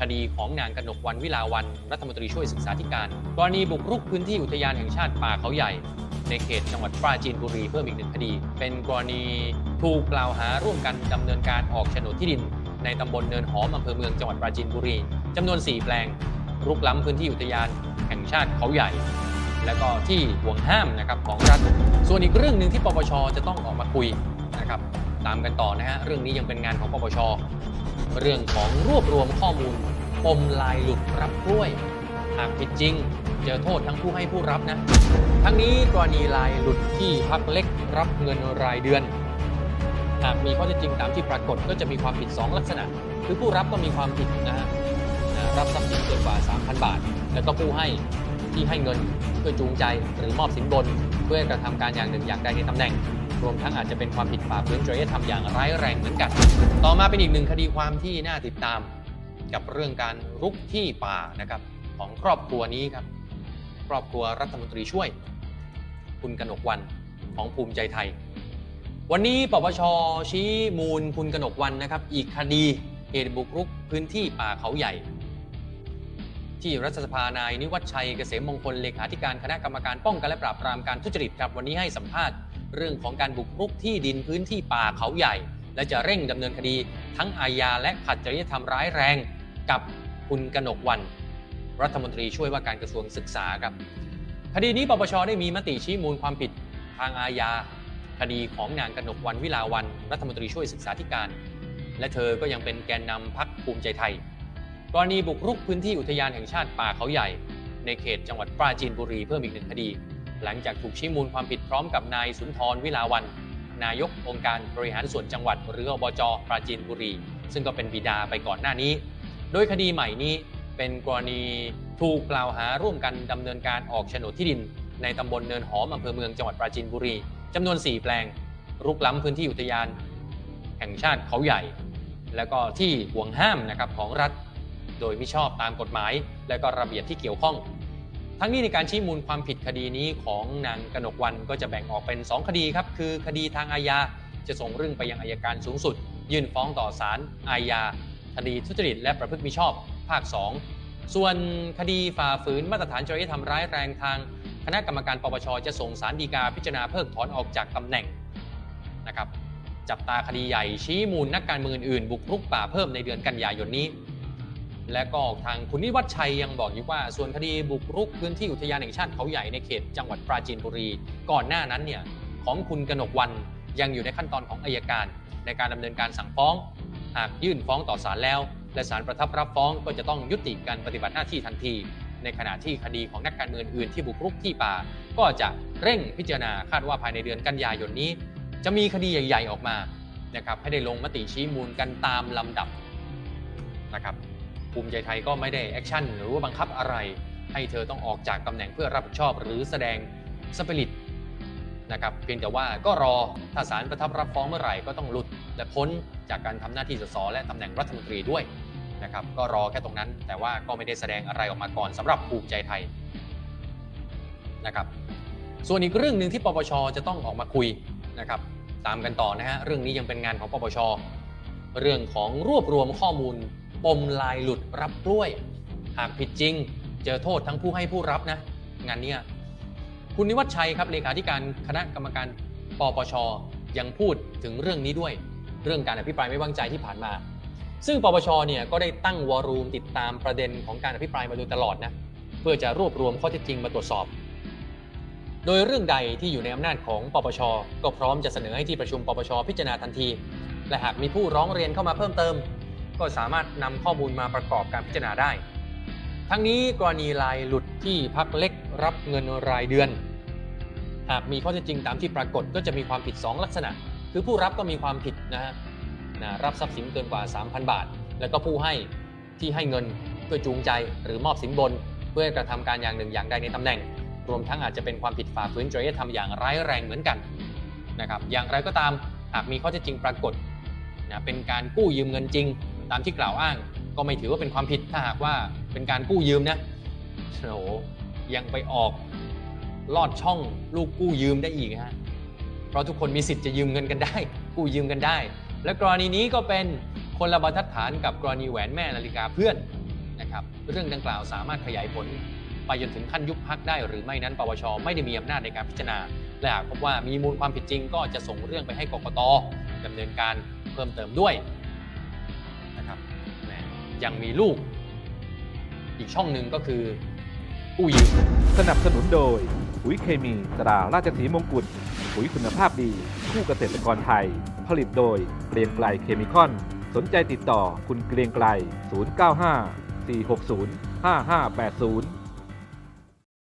คดีของนางกนกวันวิลาวันรัฐมนตรีช่วยศึกษาธิการ กรณีบุกรุกพื้นที่อุทยานแห่งชาติป่าเขาใหญ่ ในเขตจังหวัดปราจีนบุรีเพิ่มอีกหนึ่งคดี เป็นกรณีถูกกล่าวหาร่วมกันดำเนินการออกโฉนดที่ดิน ในตำบลเนินหอมอำเภอเมืองจังหวัดปราจีนบุรีจำนวน 4 แปลงรุกล้ำพื้นที่อุทยานแห่งชาติเขาใหญ่ และก็ที่ห่วงห้ามนะครับของรัฐส่วนอีกเรื่องหนึ่งที่ปปชจะต้องออกมาคุยนะครับตามกันต่อนะฮะเรื่องนี้ยังเป็นงานของปปช เรื่องของรวบรวมข้อมูลปมลายหลุดรับกล้วย หากผิดจริง เจอโทษทั้งผู้ให้ผู้รับนะ ทั้งนี้กรณีลายหลุดที่พักเล็กรับเงินรายเดือน หากมีข้อเท็จจริงตามที่ปรากฏก็จะมีความผิด 2 ลักษณะ คือผู้รับก็มีความผิดนะฮะรับทรัพย์สินเกินกว่า 3,000 บาท แล้วก็ผู้ให้ที่ให้เงินเพื่อจูงใจหรือมอบสินบน เพื่อกระทำการอย่างหนึ่งอย่างใดในตำแหน่ง รวมทั้งอาจจะเป็นความผิดฝ่าฝืนจริยธรรมอย่างร้ายแรงเหมือนกัน ต่อมาเป็นอีกหนึ่งคดีความที่น่าติดตาม กับเรื่องการรุกที่ป่านะครับของครอบครัวนี้ครับ ครอบครัวรัฐมนตรีช่วย คุณกนกวันของภูมิใจไทย วันนี้ปปชชี้มูลคุณกนกวันนะครับ อีกคดีเหตุบุกรุกพื้นที่ป่าเขาใหญ่ที่รัฐสภานายนิวัฒชัยเกษมมงคลเลขาธิการคณะกรรมการป้องกันและปราบปรามการทุจริตครับวันนี้ให้สัมภาษณ์ เรื่องของการบุกรุกที่ดินพื้นที่ป่าเขาใหญ่ และจะเร่งดำเนินคดีทั้งอาญาและขัดจริยธรรมร้ายแรงกับคุณกนกวัน รัฐมนตรีช่วยว่าการกระทรวงศึกษาครับ คดีนี้ปปชได้มีมติชี้มูลความผิดทางอาญาคดีของนางกนกวันวิลาวัน รัฐมนตรีช่วยศึกษาธิการ และเธอก็ยังเป็นแกนนำพักภูมิใจไทยกรณีบุกรุกพื้นที่อุทยานแห่งชาติป่าเขาใหญ่ ในเขตจังหวัดปราจีนบุรีเพิ่มอีกหนึ่งคดี หลังจากถูกชี้มูลความผิดพร้อมกับนายสุนทรวิลาวัน นายกองค์การบริหารส่วนจังหวัด หรืออบจปราจีนบุรี ซึ่งก็เป็นบิดาไปก่อนหน้านี้ โดยคดีใหม่นี้เป็นกรณีถูกกล่าวหาร่วมกันดำเนินการออกโฉนดที่ดิน ในตำบลเนินหอมอำเภอเมืองจังหวัดปราจีนบุรีจำนวน 4 แปลง รุกล้ำพื้นที่อุทยาน แห่งชาติเขาใหญ่ แล้วก็ที่ห่วงห้ามนะครับของรัฐ โดยมิชอบตามกฎหมาย และก็ระเบียบที่เกี่ยวข้อง ทั้งนี้ในการชี้มูลความผิดคดีนี้ของนางกนกวันก็จะแบ่งออกเป็น 2 คดีครับ คือคดีทางอาญาจะส่งเรื่องไปยังอายการสูงสุด ยื่นฟ้องต่อศาลอาญาคดีทุจริตและประพฤติมิชอบ ภาค 2 ส่วนคดีฝ่าฝืนมาตรฐานจริยธรรมร้ายแรงทาง คณะกรรมการปปชจะส่งสารดีกาพิจารณาเพิกถอนออกจากตำแหน่งนะครับจับตาคดีใหญ่ชี้มูลนักการเมืองอื่นบุกรุกป่าเพิ่มในเดือนกันยายนนี้ และก็ทางคุณนิวัฒชัยยังบอกอีกว่า ส่วนคดีบุกรุกพื้นที่อุทยานแห่งชาติเขาใหญ่ในเขตจังหวัดปราจีนบุรี ก่อนหน้านั้นเนี่ยของคุณกนกวันยังอยู่ในขั้นตอนของอายการ ในการดำเนินการสั่งฟ้อง หากยื่นฟ้องต่อศาลแล้ว และศาลประทับรับฟ้องก็จะต้องยุติการปฏิบัติหน้าที่ทันที ในขณะที่คดีของนักการเมืองอื่นที่บุกรุกที่ป่า ก็จะเร่งพิจารณาคาดว่าภายในเดือนกันยายนนี้ จะมีคดีใหญ่ ๆ ออกมานะครับให้ได้ลงมติชี้มูลกันตามลำดับนะครับ ภูมิใจไทยก็ไม่ได้แอคชั่นหรือว่าบังคับอะไร ให้เธอต้องออกจากตำแหน่งเพื่อรับผิดชอบหรือแสดงสปิริตนะครับเพียงแต่ว่าก็รอถ้าศาลประทับรับฟ้องเมื่อไหร่ก็ต้องหลุด และพ้นจากการทำหน้าที่สสและตำแหน่งรัฐมนตรีด้วยนะครับก็รอแค่ตรงนั้น แต่ว่าก็ไม่ได้แสดงอะไรออกมาก่อนสำหรับภูมิใจไทยนะครับส่วนอีกเรื่องหนึ่งที่ปปชจะต้องออกมาคุยนะครับตามกันต่อนะฮะเรื่องนี้ยังเป็นงานของปปชเรื่องของรวบรวมข้อมูล ปมลายหลุดรับกล้วย หากผิดจริง เจอโทษทั้งผู้ให้ผู้รับนะ งานเนี้ยคุณนิวัฒชัยครับเลขาธิการคณะกรรมการปปชยังพูดถึงเรื่องนี้ด้วย เรื่องการอภิปรายไม่วางใจที่ผ่านมา ซึ่งปปชเนี่ยก็ได้ตั้งวอรูมติดตามประเด็นของการอภิปรายมาโดยตลอดนะเพื่อจะรวบรวมข้อเท็จจริงมาตรวจสอบ โดยเรื่องใดที่อยู่ในอำนาจของปปชก็พร้อมจะเสนอให้ที่ประชุมปปชพิจารณาทันที และหากมีผู้ร้องเรียนเข้ามาเพิ่มเติม ก็สามารถนำข้อมูลมาประกอบการพิจารณาได้ ทั้งนี้กรณีลายหลุดที่พักเล็กรับเงินรายเดือน หากมีข้อเท็จจริงตามที่ปรากฏก็จะมีความผิด 2 ลักษณะ คือผู้รับก็มีความผิดนะฮะนะรับทรัพย์สินเกินกว่า 3,000 บาท แล้วก็ผู้ให้ที่ให้เงินเพื่อจูงใจหรือมอบสินบน เพื่อกระทำการอย่างหนึ่งอย่างใดในตำแหน่ง รวมทั้งอาจจะเป็นความผิดฝ่าฝืนจริยธรรมอย่างร้ายแรงเหมือนกันนะครับอย่างไรก็ตามหากมีข้อเท็จจริงปรากฏนะเป็นการกู้ยืมเงินจริง ตามที่กล่าวอ้าง ก็ไม่ถือว่าเป็นความผิดถ้าหากว่าเป็นการกู้ยืมนะโอ้โหยังไปออกลอดช่องลูกกู้ยืมได้อีกฮะเพราะทุกคนมีสิทธิ์จะยืมเงินกันได้ กู้ยืมกันได้ และกรณีนี้ก็เป็นคนละบรรทัดฐานกับกรณีแหวนแม่นาฬิกาเพื่อนนะครับเรื่องดังกล่าวสามารถขยายผล ไปจนถึงขั้นยุบพักได้ หรือไม่นั้นปปชไม่ได้มีอำนาจในการพิจารณา และหากพบว่ามีมูลความผิดจริง ก็จะส่งเรื่องไปให้กกตดำเนินการเพิ่มเติมด้วย ยังมีลูก อีกช่องหนึ่งก็คือกู้ยืมสนับสนุนโดยปุ๋ยเคมีตราราชสีมงกุฎปุ๋ยคุณภาพดี คู่เกษตรกรไทย ผลิตโดยเกรียงไกลเคมีคอน สนใจติดต่อคุณเกรียงไกล 095 460 5580